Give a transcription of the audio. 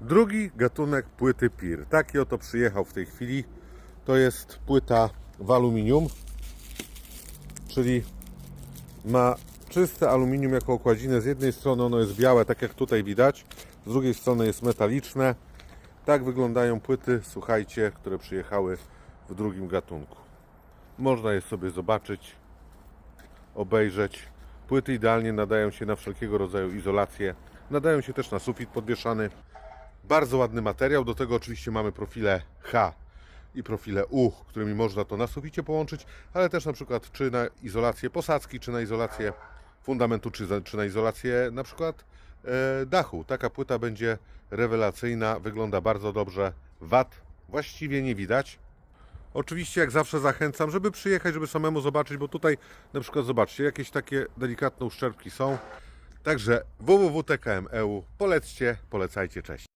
Drugi gatunek płyty PIR. Taki oto przyjechał w tej chwili. To jest płyta w aluminium, czyli ma czyste aluminium jako okładzinę. Z jednej strony ono jest białe, tak jak tutaj widać, z drugiej strony jest metaliczne. Tak wyglądają płyty, słuchajcie, które przyjechały w drugim gatunku. Można je sobie zobaczyć, obejrzeć. Płyty idealnie nadają się na wszelkiego rodzaju izolację. Nadają się też na sufit podwieszany. Bardzo ładny materiał. Do tego oczywiście mamy profile H i profile U, którymi można to na suficie połączyć, ale też na przykład czy na izolację posadzki, czy na izolację fundamentu, czy, czy na izolację na przykład e, dachu. Taka płyta będzie rewelacyjna, wygląda bardzo dobrze. Wad właściwie nie widać. Oczywiście, jak zawsze zachęcam, żeby przyjechać, żeby samemu zobaczyć, bo tutaj na przykład zobaczcie, jakieś takie delikatne uszczerbki są. Także www.tkm.eu. Polećcie, polecajcie, cześć.